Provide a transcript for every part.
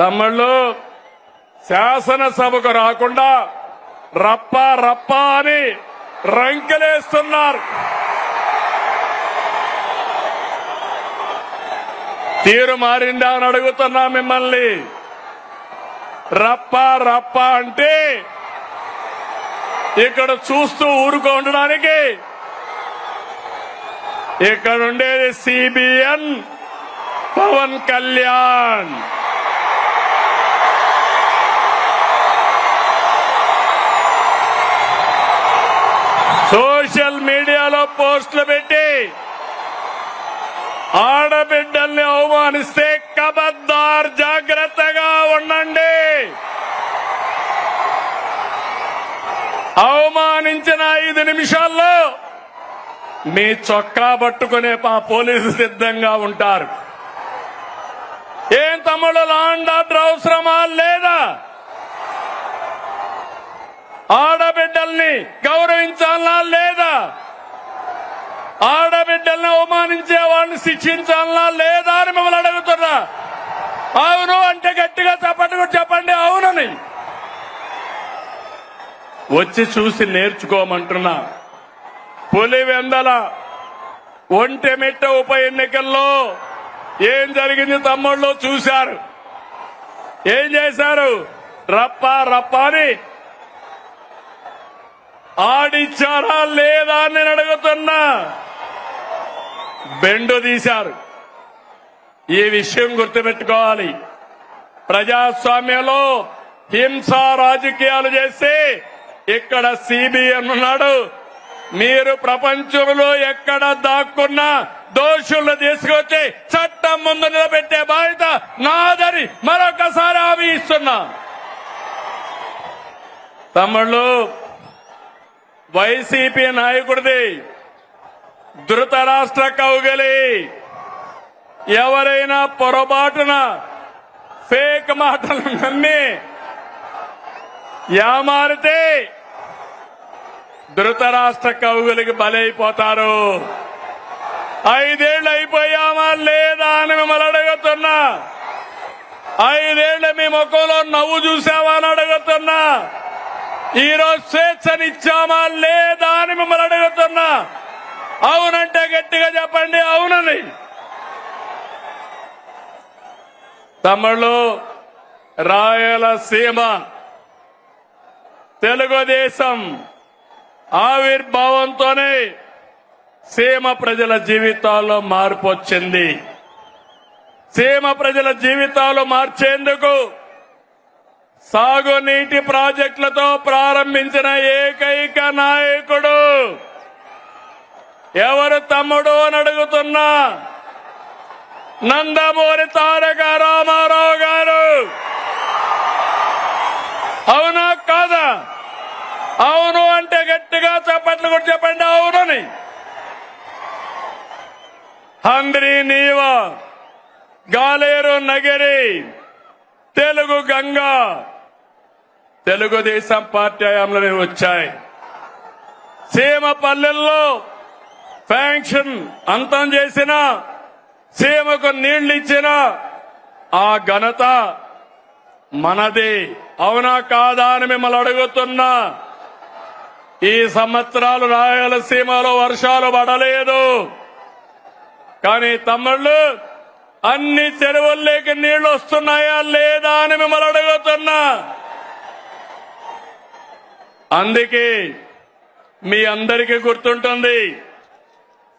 తమ్ముళ్ళు శాసనసభకు రాకుండా రప్ప రప్ప అని రంకెలేస్తున్నారు. తీరు మారిందా అని అడుగుతున్నా మిమ్మల్ని. రప్ప రప్ప అంటే ఇక్కడ చూస్తూ ఊరుకో ఉండడానికి. ఇక్కడ ఉండేది సిబిఎన్ పవన్ కళ్యాణ్. సోషల్ మీడియాలో పోస్టులు పెట్టి ఆడబిడ్డల్ని అవమానిస్తే కబద్దార్ జాగ్రత్తగా ఉండండి. అవమానించిన ఐదు నిమిషాల్లో మీ చొక్కా పట్టుకునే మా పోలీసు సిద్ధంగా ఉంటారు. ఏం తమ్ముడు లాండ్ ఆర్డర్ అవసరమా? లేదా? ఆడబిడ్డల్ని గౌరవించాలా లేదా? ఆడబిడ్డల్ని అవమానించే వాళ్ళని శిక్షించాలా లేదా అని మిమ్మల్ని అడుగుతున్నా. అవును అంటే గట్టిగా చెప్పండి చెప్పండి అవునని. వచ్చి చూసి నేర్చుకోమంటున్నా. పులివెందల ఒంటెమిట్ట ఉప ఎన్నికల్లో ఏం జరిగింది తమ్ముళ్ళు చూశారు. ఏం చేశారు? రప్ప రప్ప అని ఆడిచ్చారా లేదా అని నేను అడుగుతున్నా. బెండు తీశారు. ఈ విషయం గుర్తుపెట్టుకోవాలి. ప్రజాస్వామ్యంలో హింస రాజకీయాలు చేస్తే ఇక్కడ సిబిఎం ఉన్నాడు మీరు ప్రపంచంలో ఎక్కడ దాక్కున్నా దోషులు తీసుకొచ్చి చట్టం ముందు నిలబెట్టే బాధ్యత నాదని మరొకసారి హామీ ఇస్తున్నా. తమ్ముళ్ళు వైసీపీ నాయకుడిది ధృతరాష్ట్ర కౌగలి. ఎవరైనా పొరపాటున ఫేక్ మాటలు నమ్మి యామారితే ధృతరాష్ట్ర కౌగులికి బలైపోతారు. ఐదేళ్ళు అయిపోయామా లేదా అని మిమ్మల్ని అడుగుతున్నా. ఐదేళ్ళు మీ ముఖంలో నవ్వు చూసావా అని అడుగుతున్నా. ఈరోజు స్వేచ్ఛనిచ్చామా లేదా అని మిమ్మల్ని అడుగుతున్నా. అవునంటే గట్టిగా చెప్పండి అవునని. తమిళు రాయలసీమ తెలుగుదేశం ఆవిర్భావంతోనే సీమ ప్రజల జీవితాల్లో మార్పు వచ్చింది. సీమ ప్రజల జీవితాలు మార్చేందుకు సాగునీటి ప్రాజెక్టులతో ప్రారంభించిన ఏకైక నాయకుడు ఎవరు తమ్ముడు అని అడుగుతున్నా నందమూరి తారక రామారావు గారు? అవునా కాదా? అవును అంటే గట్టిగా చప్పట్లు కూడా చెప్పండి అవునని. హంద్రి నీవ గాలేరు నగరి తెలుగు గంగా తెలుగుదేశం పార్టీ హయాంలోనే వచ్చాయి. సీమ పల్లెల్లో ఫ్యాంక్షన్ అంతం చేసిన సీమకు నీళ్ళు ఇచ్చిన ఆ ఘనత మనది. అవునా కాదా అని మిమ్మల్ని అడుగుతున్నా. ఈ సంవత్సరాలు రాయలసీమలో వర్షాలు పడలేదు. కానీ తమ్ముళ్ళు అన్ని చెరువుల్లోకి నీళ్ళు వస్తున్నాయా లేదా అని మిమ్మల్ని అడుగుతున్నా. అందుకే మీ అందరికీ గుర్తుంటుంది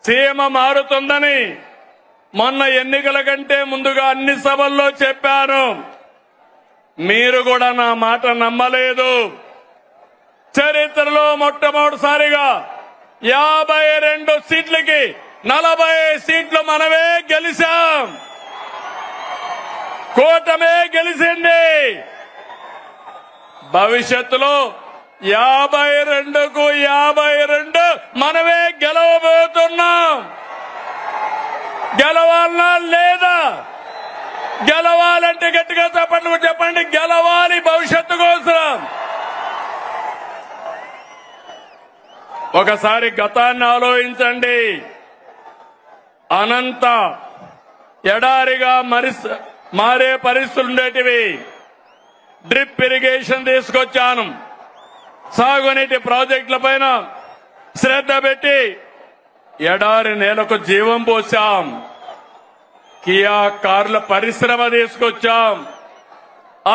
సీమ మారుతుందని మొన్న ఎన్నికల కంటే ముందుగా అన్ని సభల్లో చెప్పాను. మీరు కూడా నా మాట నమ్మలేదు. చరిత్రలో మొట్టమొదటిసారిగా యాభై రెండు సీట్లకి నలభై సీట్లు మనమే గెలిచాం. కూటమే గెలిచింది. భవిష్యత్తులో యాభై రెండుకు యాభై రెండు మనమే గెలవబోతున్నాం. గెలవాలనా లేదా? గెలవాలంటే గట్టిగా చెప్పండి చెప్పండి గెలవాలి భవిష్యత్తు కోసం. ఒకసారి గతాన్ని ఆలోచించండి. అనంత ఎడారిగా మరిస్ మారే పరిస్థితులు ఉండేటివి. డ్రిప్ ఇరిగేషన్ తీసుకొచ్చాను. సాగునీటి ప్రాజెక్టుల పైన శ్రద్ధ పెట్టి ఎడారి నేలకు జీవం పోసాం కియా కార్ల పరిశ్రమ తీసుకొచ్చాం.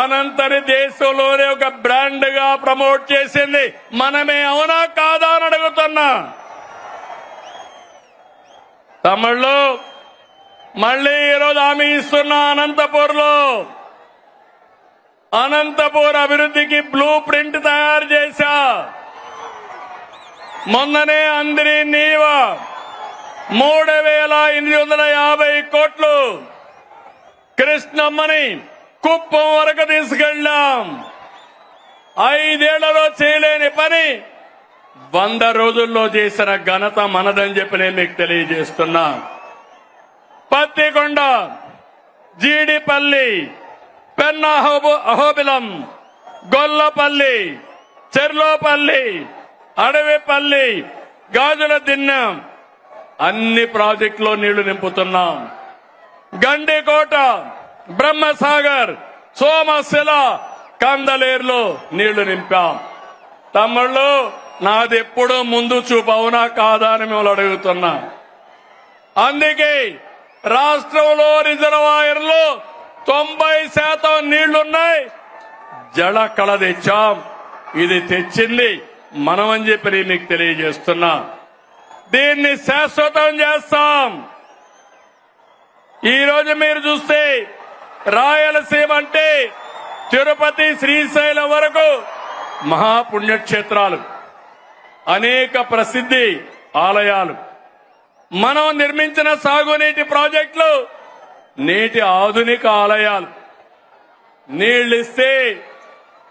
అనంతరి దేశంలోనే ఒక బ్రాండ్గా ప్రమోట్ చేసింది. మనమే అవునా కాదా అని అడుగుతున్నా. తమిళ్ళు మళ్ళీ ఈరోజు హామీ ఇస్తున్నా అనంతపూర్లో అనంతపూర్ అభివృద్ధికి బ్లూ ప్రింట్ తయారు మొన్ననే అందరి నీవ మూడు వేల ఎనిమిది వందల యాభై కోట్లు కృష్ణమ్మని కుప్పం వరకు తీసుకెళ్ళాం. ఐదేళ్ళలో చేయలేని పని వంద రోజుల్లో చేసిన ఘనత మనదని చెప్పి నేను మీకు తెలియజేస్తున్నా. పత్తికొండ జీడిపల్లి పెన్న అహోబిలం గొల్లపల్లి చెర్లోపల్లి అడవిపల్లి గాజుల దిన్నెం అన్ని ప్రాజెక్టులో నీళ్ళు నింపుతున్నాం. గండికోట బ్రహ్మసాగర్ సోమశిల కందలేరులో నీళ్ళు నింపాం. తమ్ముళ్ళు నాది ఎప్పుడూ ముందు చూపు అవునా కాదా అని మిమ్మల్ని అడుగుతున్నా. అందుకే రాష్ట్రంలో రిజర్వాయర్లు తొంభై శాతం నీళ్ళున్నాయి. జల కళ తెచ్చాం. ఇది తెచ్చింది మనం అని చెప్పి మీకు తెలియజేస్తున్నా. దీన్ని శాశ్వతం చేస్తాం. ఈ రోజు మీరు చూస్తే రాయలసీమ అంటే తిరుపతి శ్రీశైలం వరకు మహాపుణ్యక్షేత్రాలు. అనేక ప్రసిద్ధి ఆలయాలు. మనం నిర్మించిన సాగునీటి ప్రాజెక్టులు నేటి ఆధునిక ఆలయాలు. నీళ్ళిస్తే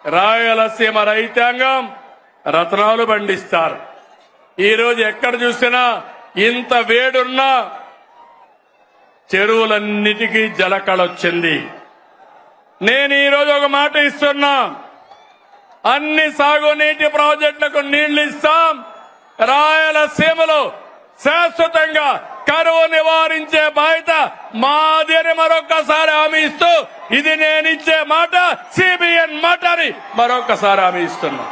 రాయలసీమ రైతాంగం రత్నాలు పండిస్తారు. ఈరోజు ఎక్కడ చూసినా ఇంత వేడున్నా చెరువులన్నిటికీ జలకళొచ్చింది నేను ఈరోజు ఒక మాట ఇస్తున్నా. అన్ని సాగునీటి ప్రాజెక్టులకు నీళ్ళు ఇస్తాం. రాయలసీమలో శాశ్వతంగా కరువు నివారించే బాధ్యత మాదిరి మరొక్కసారి మరొకసారి హామీ ఇస్తూ ఇది నేను ఇచ్చే మాట సిబిఎన్ మాట అని మరొకసారి హామీ ఇస్తున్నా.